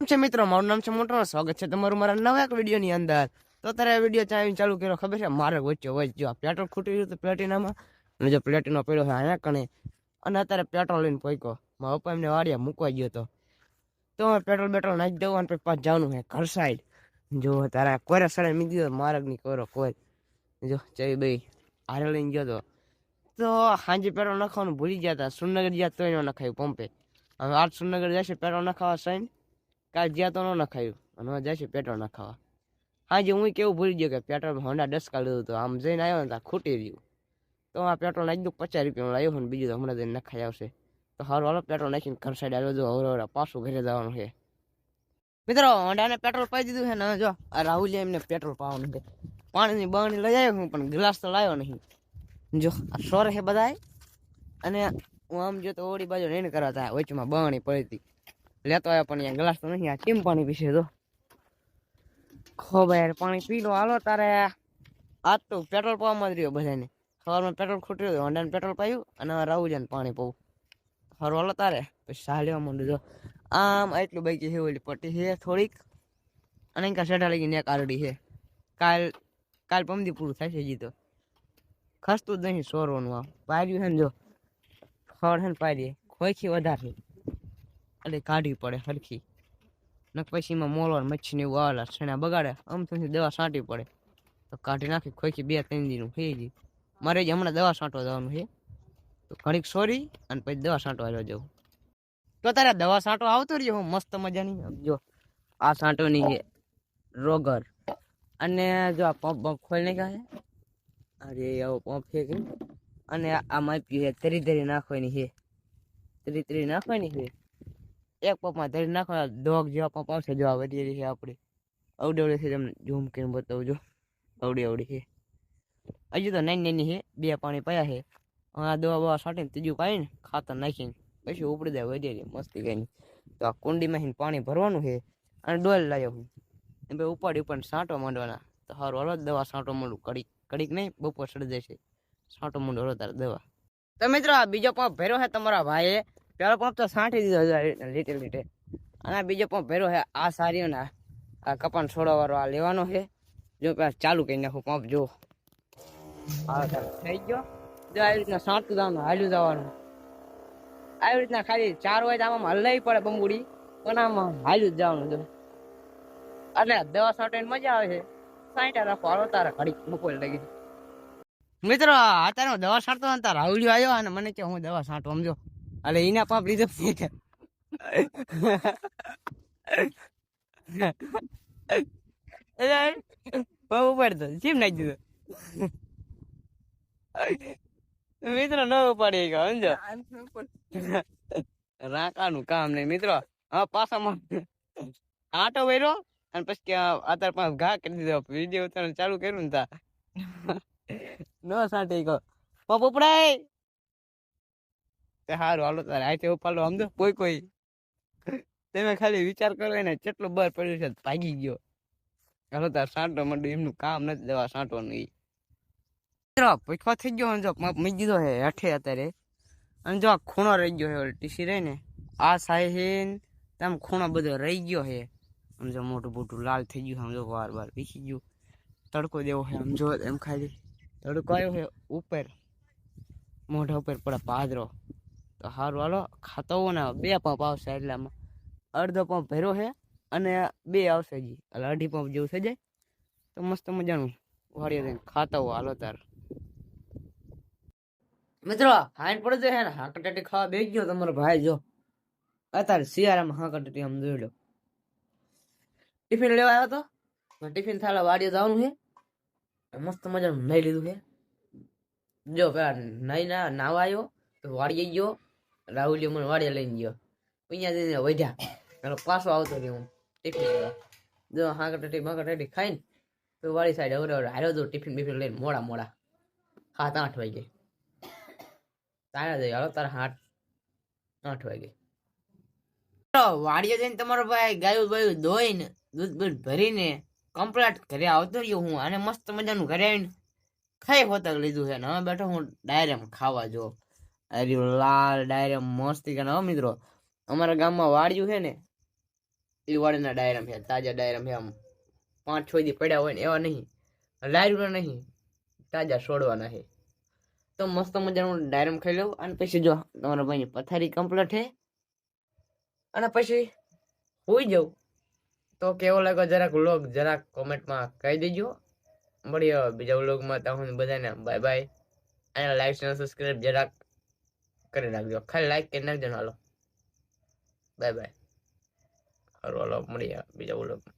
છે મિત્રો, મારું નામ છે મોટો સ્વાગત છે તમારું મારા નવા એક વિડીયોની અંદર. તો અત્યારે આ વીડિયો ચાવી ચાલુ કર્યો, ખબર છે? મારે વચ્ચે વચ્ચે જો આ પેટ્રોલ ખૂટી ગયું હતું પ્લેટિનામાં, અને જો પ્લેટિનો પડ્યો છે અહીંયા કણે, અને અત્યારે પેટ્રોલ લઈને પોઈકો. મારા પપ્પા એમને વાડિયા મૂકવા ગયો હતો. તો હવે પેટ્રોલ બેટ્રોલ નાખી દઉં અને પાછ જવાનું છે ઘર સાઈડ જો તારે કોરે સડે મી ગયો માર્ગની કોરો કોઈ. જો ચઈ ભાઈ, હારે લઈને ગયો તો. તો સાંજે પેટ્રોલ નાખવાનું ભૂલી ગયા હતા. સુરનગર ગયા તો એનો નખાયું પંપે. હવે આજ સુરનગર જશે, પેટ્રોલ નખાવા સાઈન કાલ જ્યાં તો ન નખાયું. અને હવે છે પેટ્રોલ નખાવા. હા જે હું કેવું ભૂલી ગયો કે પેટ્રોલ હોન્ડા ડસકા લીધું હતું. આમ જઈને આવ્યો ને ત્યાં ખૂટી રહ્યું તો આ પેટ્રોલ નાખી દઉં, પચાસ રૂપિયાનું લાવ્યો ને બીજું તો હમણાં જઈને નખાઈ આવશે. તો સારું હાલો, પેટ્રોલ નાખીને ઘર સાઈડ આવ્યો જો હવે હવે પાછું ઘરે જવાનું છે. મિત્રો હોન્ડાને પેટ્રોલ પાઈ દીધું છે ને, જો, આ રાહુલ એમને પેટ્રોલ પાવાનું છે. પાણીની બહાણી લઈ આવ્યો હું, પણ ગ્લાસ તો લાવ્યો નહીં. જો, આ સોર છે બધાય. અને હું આમ જો તો ઓડી બાજુ નહીં કરવા હતા વચમાં બાણી પડી હતી. લેતો આવ્યો, પણ અહીંયા ગ્લાસ તો નહીં, આ કેમ પાણી પીશે તો ખો ભાઈ પાણી પી લો. હાલો, તારે આજ તો પેટ્રોલ પાવામાં જ રહ્યો બધાને સવારમાં પેટ્રોલ ખૂટ્યું હતું હોન્ડાને પેટ્રોલ પાયું, અને હવે છે પાણી પાવું. સારું હાલો, તારે. પછી સાહ લેવા માંડું જો. આમ એટલું બાઈકી છે, ઓલી પટ્ટી છે થોડીક. અને કાં સેઠા લઈ ને કારડી છે. કાલ કાલ પમદી પૂરું થાય છે હજી તો. ખસતું જ નહીં સોરવાનું આ પાર્યું છે ને જો. ખડ છે ને પાડીએ. ખોઈથી વધારે એટલે કાઢવી પડે સરખી નક પછી એમાં મોલો મચ્છી ને એવું આવેલા છેણા બગાડે, આમ તો દવા છાંટવી પડે. તો કાઢી નાખી ખોખી બે ત્રણ દીનું થઈ ગઈ મારે જ હમણાં દવા છાંટવા જવાનું છે. તો ઘણીક સોરી અને પછી દવા છાંટવા જવા જવું. તો તારે દવા છાંટવા આવતો રહ્યો હું મસ્ત મજાની? જો, આ છાંટવાની છે રોગર. અને જો આ પંપ બંપ ખોલી નાખ્યા છે. અરે, આવો પંપ છે કે? અને આ માપ્યું છે, તરી તરી નાખવાની છે. તરી તરી નાખવાની છે? એક પંપમાં ધરી નાખવા ડોગ જેવા પંપ આવશે જો આ વધી છે આપણે અવડી અવડી છે તમને ઝૂમ કરીને બતાવજો. અવડી અવડી છે. હજુ તો નાની નાની છે, બે પાણી પાયા છે. આ દવા બવા છાંટીને ત્રીજું પાડીને ખાતર નાખીને પછી ઉપડી જાય, વધી મસ્તી કરીને તો આ કુંડીમાં પાણી ભરવાનું છે અને ડોલ લાવ્યો હું. એ ભાઈ ઉપાડી ઉપાડી છાંટવા માંડવાના. તો સારું હાલો, દવા સાંટો માંડું. કડીક કડીક નહીં, બપોર સડી જશે. છાંટો માંડો, હાલો તારે દવા. તો મિત્રો, આ બીજો પંપ ભર્યો છે તમારા ભાઈએ. પેલો પંપ તો સાંઠી દીધો હજાર લીટે લીટે અને બીજો પંપ ભેરો છે, આ સારીઓ ને આ કપાન છોડવા આ લેવાનો છે. જો પેલા ચાલુ કરી નાખું પંપ, જો. થઈ ગયો. જો આવી રીતના છાંટતું જવાનું હાલ્યું જવાનું. આવી રીતના ખાલી ચાર હોય તો આમાં હલાવી પડે બંબુડી, પણ આમાં હાલ્યું જ જવાનું જો. એટલે દવા છાંટવાની મજા આવે છે. સાઈટા રાખો, હાલો તારે ઘડીક બપોર લાગી. મિત્રો અત્યારે હું દવા છાંટતો તાર આવ્યો અને મને કે હું દવા છાંટું, સમજો. એટલે એના પાપ લીધો બહુ ઉપાડતો. જીમ નાખી દીધો. મિત્રો ન ઉપાડી ગયો સમજો? રાકાનું કામ નહીં. મિત્રો હા પાછામાં આટો વેરો અને પછી અત્યારે પાછ ઘા કરી દીધો. વીડિયો ઉતારવાનું ચાલુ કર્યું ને તા. ન સાંટી ગયો પપ ઉપડાય તે સારું હાલો તારે આઈતે ઉપાડો. સમજો કોઈ કોઈ. તમે ખાલી વિચાર કરો ને કેટલો બર પડ્યો છે, ભાગી ગયો. હાલો તાર સાંટો મંડ્યું. એમનું કામ નથી દેવા સાંટવાનું એ મિત્રો થઈ ગયો જો મૂકી દીધો છે હેઠે અત્યારે. અને જો ખૂણો રહી ગયો હે ટીસી રહી ને આ સાહેન તેમ ખૂણો બધો રહી ગયો હે. સમજો મોટું મોટું લાલ થઈ ગયું સમજો વાર વાર પીસી ગયું. તડકો દેવો હે સમજો એમ ખાલી. તડકો આવ્યો હે ઉપર. મોઢા ઉપર પડે પાદરો. તો સારું હાલો. ખાતો ને બે પંપ આવશે એટલામાં. અડધો પંપ ભેરો છે અને બે આવશે જી એટલે અઢી પંપ જેવું થઈ જાય. તો મસ્ત મજાનું. વાળી જઈને ખાતા હો હાલો તાર. મિત્રો, હાઈન પડે છે ને? હાકટાટી ખાવા બે ગયો તમારો ભાઈ, જો. અત્યારે શિયાળામાં હાકટાટી આમ જોઈ લો. ટિફિન લેવા આવ્યો તો? ટિફિન થાળા વાડીએ જવાનું છે. મસ્ત મજાનું નાઈ લીધું છે. જો, પેલા નાઈ ના નાવા આવ્યો તો વાડીએ ગયો. રાહુલિયો મને વાડીએ લઈને ગયો. અહીંયા જઈને વધ્યા. એટલે પાછો આવતો રહ્યો હું ટિફિન લેવા. જો હાકટાટી માકટાટી ખાઈને તો વાળી સાઈડ અવરે હવે હાર્યો તો ટિફિન બિફિન લઈને મોડા મોડા સાત આઠ વાગે. તારા જઈ, હાલો, તારા હાથ આઠ વાગે. વાડીએ જઈને તમારો ભાઈ ગાયું બાયું ધોઈને, દૂધ બૂધ ભરીને કમ્પ્લીટ ઘરે આવતો રહ્યો હું. અને મસ્ત મજાનું ઘરે આવીને ખાઈ હોતક લીધું છે. ને હવે બેઠો હું ડાયરેક્ટ ખાવા જો અરે લાલ ડાયરેક્ટ મસ્તી કરે. હો મિત્રો, અમારા ગામમાં વાડિયું છે ને, એ વાડીના ડાયરામ છે, તાજા ડાયરામ છે આમ. પાંચ છ દી પડ્યા હોય ને, એવા નહીં. લાર્યુના નહીં, તાજા છોડવાના છે. તો મસ્ત મજાનું ડાયરામ ખાઈ લઉં અને પછી જો, તમારા ભાઈની પથારી કમ્પ્લીટ છે. અને પછી હોઈ જાઉં. તો કેવો લાગ્યો જરાક વ્લોગ જરાક કોમેન્ટમાં કહી દેજો. મળીએ બીજા વ્લોગમાં તો હું બધાને બાય બાય અને લાઈક ચેનલ સબસ્ક્રાઈબ જરાક કરી નાખજો. ખાલી લાઈક કરી નાખજો હાલો. બાય બાય હારું હાલો મળીએ બીજા વ્લોગમાં